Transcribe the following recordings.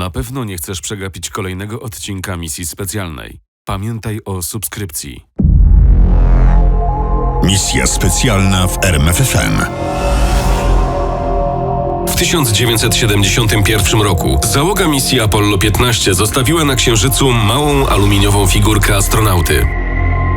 Na pewno nie chcesz przegapić kolejnego odcinka misji specjalnej. Pamiętaj o subskrypcji. Misja specjalna w RMFFM. W 1971 roku załoga misji Apollo 15 zostawiła na Księżycu małą aluminiową figurkę astronauty.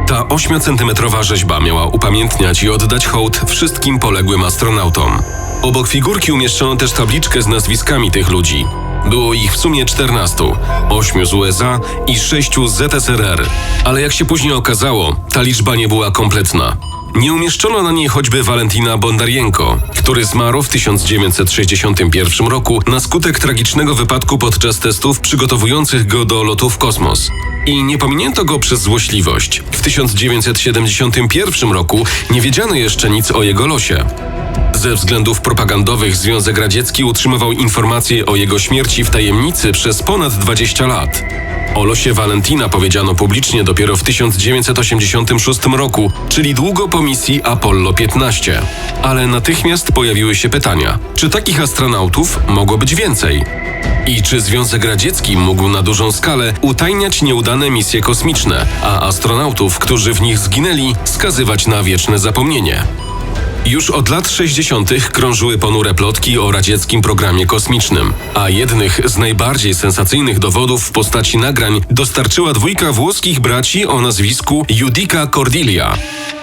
Ta 8-centymetrowa rzeźba miała upamiętniać i oddać hołd wszystkim poległym astronautom. Obok figurki umieszczono też tabliczkę z nazwiskami tych ludzi. Było ich w sumie 14, 8 z USA i 6 z ZSRR. Ale jak się później okazało, ta liczba nie była kompletna. Nie umieszczono na niej choćby Walentina Bondarienko, który zmarł w 1961 roku na skutek tragicznego wypadku podczas testów przygotowujących go do lotu w kosmos. I nie pominięto go przez złośliwość. W 1971 roku nie wiedziano jeszcze nic o jego losie. Ze względów propagandowych Związek Radziecki utrzymywał informacje o jego śmierci w tajemnicy przez ponad 20 lat. O losie Valentina powiedziano publicznie dopiero w 1986 roku, czyli długo po misji Apollo 15. Ale natychmiast pojawiły się pytania: czy takich astronautów mogło być więcej? I czy Związek Radziecki mógł na dużą skalę utajniać nieudane misje kosmiczne, a astronautów, którzy w nich zginęli, skazywać na wieczne zapomnienie? Już od lat 60. krążyły ponure plotki o radzieckim programie kosmicznym, a jednych z najbardziej sensacyjnych dowodów w postaci nagrań dostarczyła dwójka włoskich braci o nazwisku Judica Cordilia.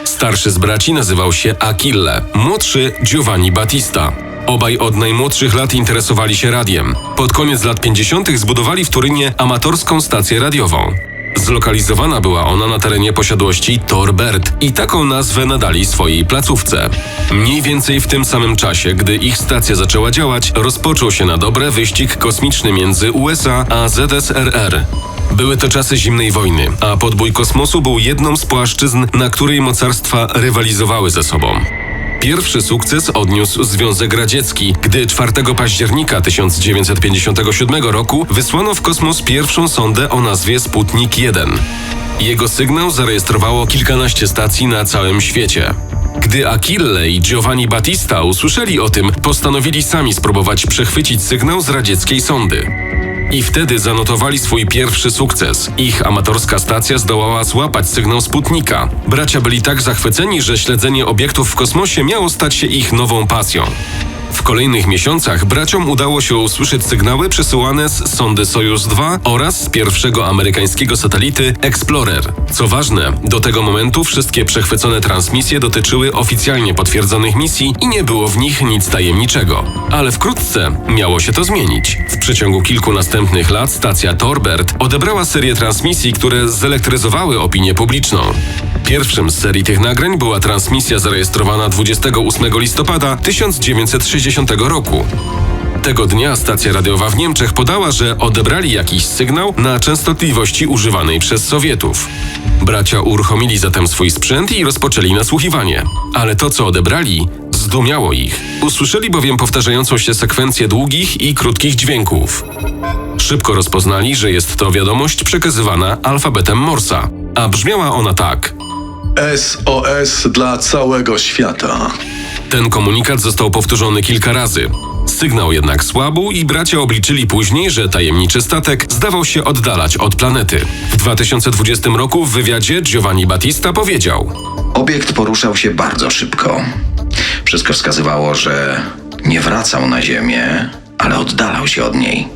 Starszy z braci nazywał się Achille, młodszy Giovanni Battista. Obaj od najmłodszych lat interesowali się radiem. Pod koniec lat 50. zbudowali w Turynie amatorską stację radiową. Zlokalizowana była ona na terenie posiadłości Torbert i taką nazwę nadali swojej placówce. Mniej więcej w tym samym czasie, gdy ich stacja zaczęła działać, rozpoczął się na dobre wyścig kosmiczny między USA a ZSRR. Były to czasy zimnej wojny, a podbój kosmosu był jedną z płaszczyzn, na której mocarstwa rywalizowały ze sobą. Pierwszy sukces odniósł Związek Radziecki, gdy 4 października 1957 roku wysłano w kosmos pierwszą sondę o nazwie Sputnik 1. Jego sygnał zarejestrowało kilkanaście stacji na całym świecie. Gdy Achille i Giovanni Battista usłyszeli o tym, postanowili sami spróbować przechwycić sygnał z radzieckiej sondy. I wtedy zanotowali swój pierwszy sukces. Ich amatorska stacja zdołała złapać sygnał Sputnika. Bracia byli tak zachwyceni, że śledzenie obiektów w kosmosie miało stać się ich nową pasją. W kolejnych miesiącach braciom udało się usłyszeć sygnały przesyłane z sondy Sojus 2 oraz z pierwszego amerykańskiego satelity Explorer. Co ważne, do tego momentu wszystkie przechwycone transmisje dotyczyły oficjalnie potwierdzonych misji i nie było w nich nic tajemniczego. Ale wkrótce miało się to zmienić. W przeciągu kilku następnych lat stacja Torbert odebrała serię transmisji, które zelektryzowały opinię publiczną. Pierwszym z serii tych nagrań była transmisja zarejestrowana 28 listopada 1960 roku. Tego dnia stacja radiowa w Niemczech podała, że odebrali jakiś sygnał na częstotliwości używanej przez Sowietów. Bracia uruchomili zatem swój sprzęt i rozpoczęli nasłuchiwanie. Ale to, co odebrali, zdumiało ich. Usłyszeli bowiem powtarzającą się sekwencję długich i krótkich dźwięków. Szybko rozpoznali, że jest to wiadomość przekazywana alfabetem Morsa, a brzmiała ona tak. SOS dla całego świata. Ten komunikat został powtórzony kilka razy. Sygnał jednak słabł i bracia obliczyli później, że tajemniczy statek zdawał się oddalać od planety. W 2020 roku w wywiadzie Giovanni Battista powiedział: Obiekt poruszał się bardzo szybko. Wszystko wskazywało, że nie wracał na Ziemię, ale oddalał się od niej.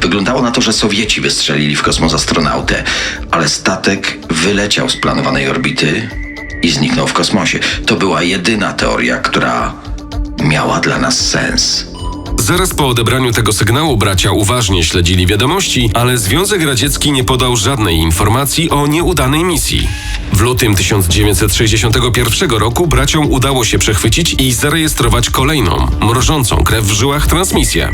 Wyglądało na to, że Sowieci wystrzelili w kosmos astronautę, ale statek wyleciał z planowanej orbity i zniknął w kosmosie. To była jedyna teoria, która miała dla nas sens. Zaraz po odebraniu tego sygnału bracia uważnie śledzili wiadomości, ale Związek Radziecki nie podał żadnej informacji o nieudanej misji. W lutym 1961 roku braciom udało się przechwycić i zarejestrować kolejną, mrożącą krew w żyłach transmisję.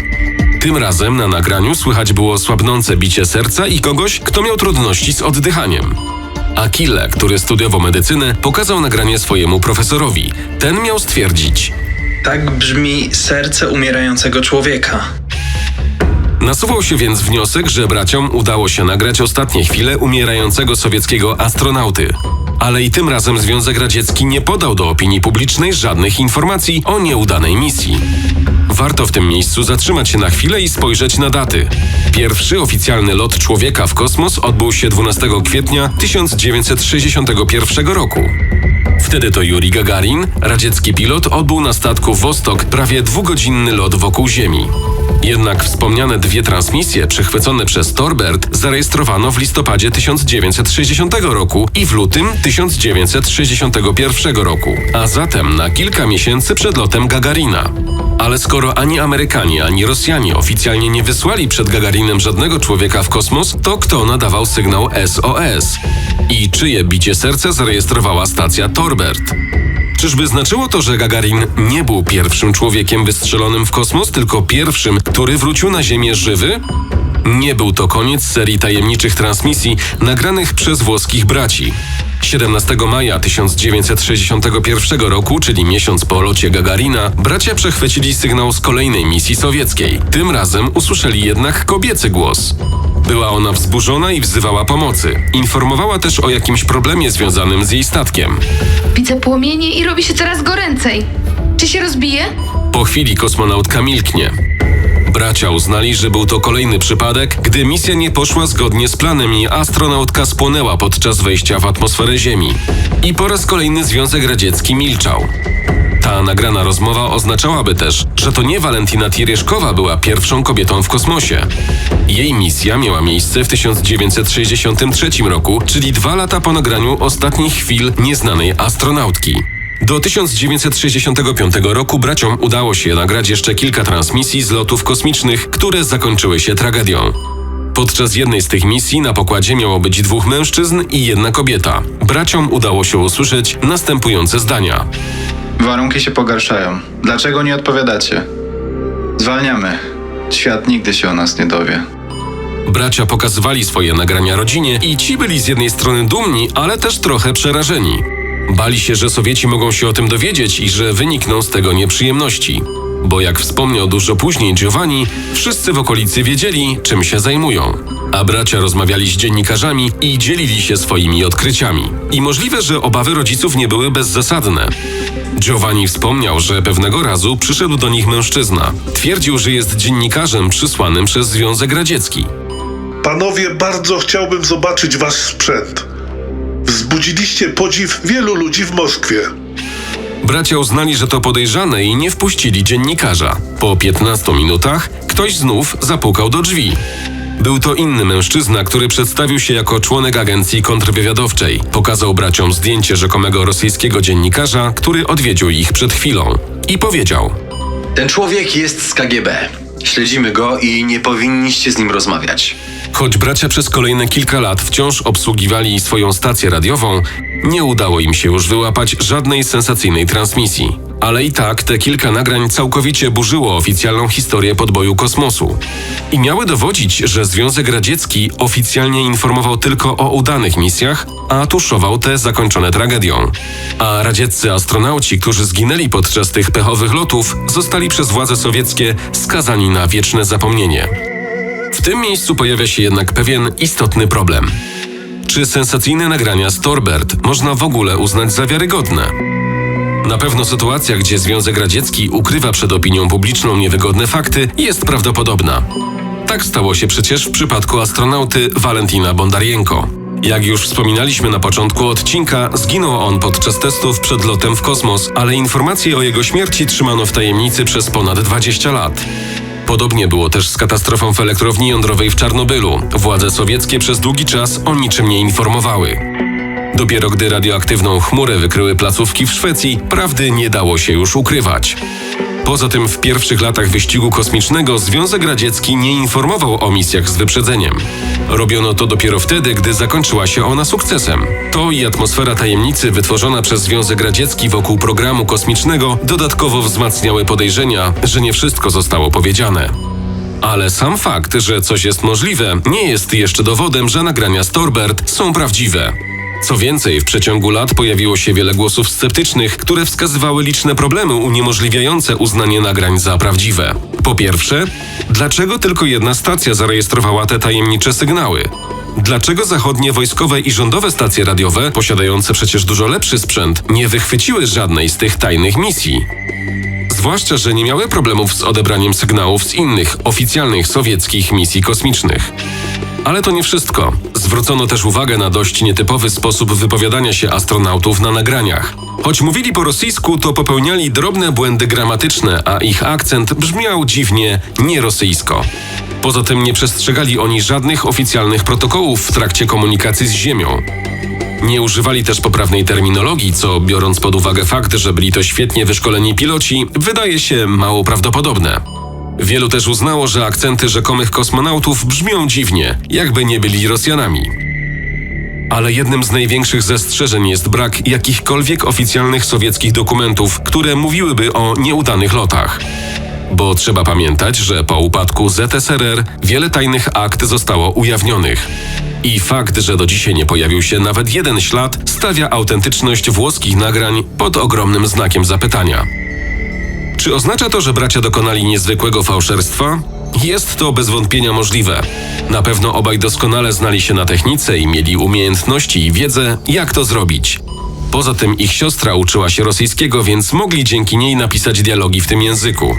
Tym razem na nagraniu słychać było słabnące bicie serca i kogoś, kto miał trudności z oddychaniem. Achille, który studiował medycynę, pokazał nagranie swojemu profesorowi. Ten miał stwierdzić: Tak brzmi serce umierającego człowieka. Nasuwał się więc wniosek, że braciom udało się nagrać ostatnie chwile umierającego sowieckiego astronauty. Ale i tym razem Związek Radziecki nie podał do opinii publicznej żadnych informacji o nieudanej misji. Warto w tym miejscu zatrzymać się na chwilę i spojrzeć na daty. Pierwszy oficjalny lot człowieka w kosmos odbył się 12 kwietnia 1961 roku. Wtedy to Yuri Gagarin, radziecki pilot, odbył na statku Wostok prawie dwugodzinny lot wokół Ziemi. Jednak wspomniane dwie transmisje przechwycone przez Torbert zarejestrowano w listopadzie 1960 roku i w lutym 1961 roku, a zatem na kilka miesięcy przed lotem Gagarina. Ale skoro ani Amerykanie, ani Rosjanie oficjalnie nie wysłali przed Gagarinem żadnego człowieka w kosmos, to kto nadawał sygnał SOS? I czyje bicie serca zarejestrowała stacja Torbert? Czyżby znaczyło to, że Gagarin nie był pierwszym człowiekiem wystrzelonym w kosmos, tylko pierwszym, który wrócił na Ziemię żywy? Nie był to koniec serii tajemniczych transmisji nagranych przez włoskich braci. 17 maja 1961 roku, czyli miesiąc po locie Gagarina, bracia przechwycili sygnał z kolejnej misji sowieckiej. Tym razem usłyszeli jednak kobiecy głos. Była ona wzburzona i wzywała pomocy. Informowała też o jakimś problemie związanym z jej statkiem. Widzę płomienie i robi się coraz goręcej. Czy się rozbije? Po chwili kosmonautka milknie. Bracia uznali, że był to kolejny przypadek, gdy misja nie poszła zgodnie z planem i astronautka spłonęła podczas wejścia w atmosferę Ziemi. I po raz kolejny Związek Radziecki milczał. Ta nagrana rozmowa oznaczałaby też, że to nie Walentina Tirieszkowa była pierwszą kobietą w kosmosie. Jej misja miała miejsce w 1963 roku, czyli dwa lata po nagraniu ostatnich chwil nieznanej astronautki. Do 1965 roku braciom udało się nagrać jeszcze kilka transmisji z lotów kosmicznych, które zakończyły się tragedią. Podczas jednej z tych misji na pokładzie miało być dwóch mężczyzn i jedna kobieta. Braciom udało się usłyszeć następujące zdania. Warunki się pogarszają. Dlaczego nie odpowiadacie? Zwalniamy. Świat nigdy się o nas nie dowie. Bracia pokazywali swoje nagrania rodzinie i ci byli z jednej strony dumni, ale też trochę przerażeni. Bali się, że Sowieci mogą się o tym dowiedzieć i że wynikną z tego nieprzyjemności. Bo jak wspomniał dużo później Giovanni, wszyscy w okolicy wiedzieli, czym się zajmują. A bracia rozmawiali z dziennikarzami i dzielili się swoimi odkryciami. I możliwe, że obawy rodziców nie były bezzasadne. Giovanni wspomniał, że pewnego razu przyszedł do nich mężczyzna. Twierdził, że jest dziennikarzem przysłanym przez Związek Radziecki. Panowie, bardzo chciałbym zobaczyć wasz sprzęt. Wzbudziliście podziw wielu ludzi w Moskwie. Bracia uznali, że to podejrzane i nie wpuścili dziennikarza. Po 15 minutach ktoś znów zapukał do drzwi. Był to inny mężczyzna, który przedstawił się jako członek agencji kontrwywiadowczej. Pokazał braciom zdjęcie rzekomego rosyjskiego dziennikarza, który odwiedził ich przed chwilą. I powiedział: Ten człowiek jest z KGB. Śledzimy go i nie powinniście z nim rozmawiać. Choć bracia przez kolejne kilka lat wciąż obsługiwali swoją stację radiową, nie udało im się już wyłapać żadnej sensacyjnej transmisji. Ale i tak te kilka nagrań całkowicie burzyło oficjalną historię podboju kosmosu. I miały dowodzić, że Związek Radziecki oficjalnie informował tylko o udanych misjach, a tuszował te zakończone tragedią. A radzieccy astronauci, którzy zginęli podczas tych pechowych lotów, zostali przez władze sowieckie skazani na wieczne zapomnienie. W tym miejscu pojawia się jednak pewien istotny problem. Czy sensacyjne nagrania z Torbert można w ogóle uznać za wiarygodne? Na pewno sytuacja, gdzie Związek Radziecki ukrywa przed opinią publiczną niewygodne fakty, jest prawdopodobna. Tak stało się przecież w przypadku astronauty Walentina Bondarienko. Jak już wspominaliśmy na początku odcinka, zginął on podczas testów przed lotem w kosmos, ale informacje o jego śmierci trzymano w tajemnicy przez ponad 20 lat. Podobnie było też z katastrofą w elektrowni jądrowej w Czarnobylu. Władze sowieckie przez długi czas o niczym nie informowały. Dopiero gdy radioaktywną chmurę wykryły placówki w Szwecji, prawdy nie dało się już ukrywać. Poza tym w pierwszych latach wyścigu kosmicznego Związek Radziecki nie informował o misjach z wyprzedzeniem. Robiono to dopiero wtedy, gdy zakończyła się ona sukcesem. To i atmosfera tajemnicy wytworzona przez Związek Radziecki wokół programu kosmicznego dodatkowo wzmacniały podejrzenia, że nie wszystko zostało powiedziane. Ale sam fakt, że coś jest możliwe, nie jest jeszcze dowodem, że nagrania z Torbert są prawdziwe. Co więcej, w przeciągu lat pojawiło się wiele głosów sceptycznych, które wskazywały liczne problemy uniemożliwiające uznanie nagrań za prawdziwe. Po pierwsze, dlaczego tylko jedna stacja zarejestrowała te tajemnicze sygnały? Dlaczego zachodnie wojskowe i rządowe stacje radiowe, posiadające przecież dużo lepszy sprzęt, nie wychwyciły żadnej z tych tajnych misji? Zwłaszcza, że nie miały problemów z odebraniem sygnałów z innych, oficjalnych sowieckich misji kosmicznych. Ale to nie wszystko. Zwrócono też uwagę na dość nietypowy sposób wypowiadania się astronautów na nagraniach. Choć mówili po rosyjsku, to popełniali drobne błędy gramatyczne, a ich akcent brzmiał dziwnie nierosyjsko. Poza tym nie przestrzegali oni żadnych oficjalnych protokołów w trakcie komunikacji z Ziemią. Nie używali też poprawnej terminologii, co biorąc pod uwagę fakt, że byli to świetnie wyszkoleni piloci, wydaje się mało prawdopodobne. Wielu też uznało, że akcenty rzekomych kosmonautów brzmią dziwnie, jakby nie byli Rosjanami. Ale jednym z największych zastrzeżeń jest brak jakichkolwiek oficjalnych sowieckich dokumentów, które mówiłyby o nieudanych lotach. Bo trzeba pamiętać, że po upadku ZSRR wiele tajnych akt zostało ujawnionych. I fakt, że do dzisiaj nie pojawił się nawet jeden ślad, stawia autentyczność włoskich nagrań pod ogromnym znakiem zapytania. Czy oznacza to, że bracia dokonali niezwykłego fałszerstwa? Jest to bez wątpienia możliwe. Na pewno obaj doskonale znali się na technice i mieli umiejętności i wiedzę, jak to zrobić. Poza tym ich siostra uczyła się rosyjskiego, więc mogli dzięki niej napisać dialogi w tym języku.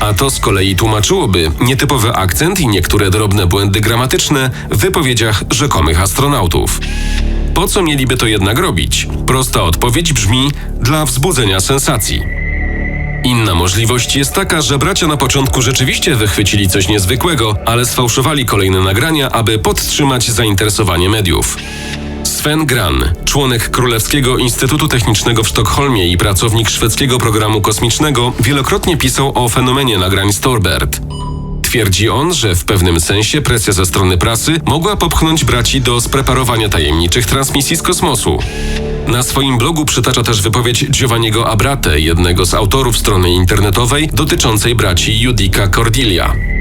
A to z kolei tłumaczyłoby nietypowy akcent i niektóre drobne błędy gramatyczne w wypowiedziach rzekomych astronautów. Po co mieliby to jednak robić? Prosta odpowiedź brzmi dla wzbudzenia sensacji. Inna możliwość jest taka, że bracia na początku rzeczywiście wychwycili coś niezwykłego, ale sfałszowali kolejne nagrania, aby podtrzymać zainteresowanie mediów. Sven Gran, członek Królewskiego Instytutu Technicznego w Sztokholmie i pracownik szwedzkiego programu kosmicznego, wielokrotnie pisał o fenomenie nagrań Storbert. Twierdzi on, że w pewnym sensie presja ze strony prasy mogła popchnąć braci do spreparowania tajemniczych transmisji z kosmosu. Na swoim blogu przytacza też wypowiedź Giovanniego Abrate, jednego z autorów strony internetowej dotyczącej braci Judica Cordilia.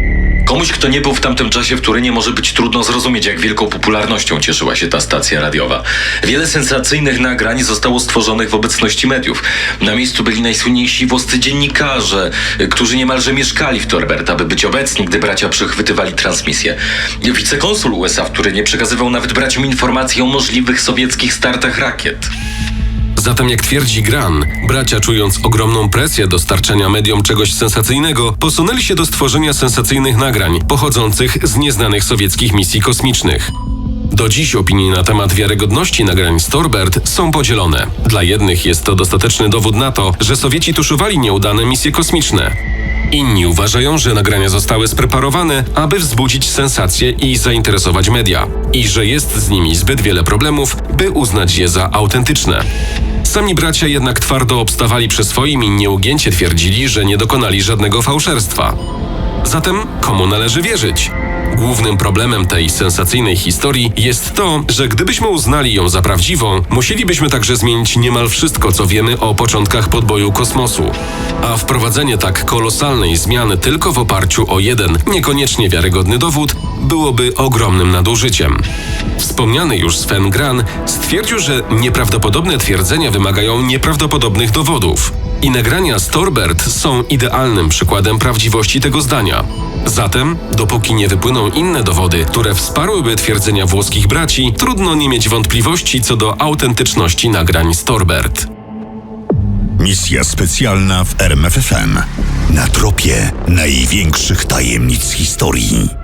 Komuś, kto nie był w tamtym czasie w Turynie, może być trudno zrozumieć, jak wielką popularnością cieszyła się ta stacja radiowa. Wiele sensacyjnych nagrań zostało stworzonych w obecności mediów. Na miejscu byli najsłynniejsi włoscy dziennikarze, którzy niemalże mieszkali w Torbert, aby być obecni, gdy bracia przechwytywali transmisję. Wicekonsul USA w Turynie przekazywał nawet braciom informacje o możliwych sowieckich startach rakiet. Zatem, jak twierdzi Gran, bracia czując ogromną presję dostarczenia mediom czegoś sensacyjnego, posunęli się do stworzenia sensacyjnych nagrań pochodzących z nieznanych sowieckich misji kosmicznych. Do dziś opinie na temat wiarygodności nagrań Storbert są podzielone. Dla jednych jest to dostateczny dowód na to, że Sowieci tuszowali nieudane misje kosmiczne. Inni uważają, że nagrania zostały spreparowane, aby wzbudzić sensację i zainteresować media, i że jest z nimi zbyt wiele problemów, by uznać je za autentyczne. Sami bracia jednak twardo obstawali przy swoim i nieugięcie twierdzili, że nie dokonali żadnego fałszerstwa. Zatem komu należy wierzyć? Głównym problemem tej sensacyjnej historii jest to, że gdybyśmy uznali ją za prawdziwą, musielibyśmy także zmienić niemal wszystko, co wiemy o początkach podboju kosmosu. A wprowadzenie tak kolosalnej zmiany tylko w oparciu o jeden, niekoniecznie wiarygodny dowód, byłoby ogromnym nadużyciem. Wspomniany już Sven Gran stwierdził, że nieprawdopodobne twierdzenia wymagają nieprawdopodobnych dowodów. I nagrania Storbert są idealnym przykładem prawdziwości tego zdania. Zatem, dopóki nie wypłyną inne dowody, które wsparłyby twierdzenia włoskich braci, trudno nie mieć wątpliwości co do autentyczności nagrań Storbert. Misja specjalna w RMFFM. Na tropie największych tajemnic historii.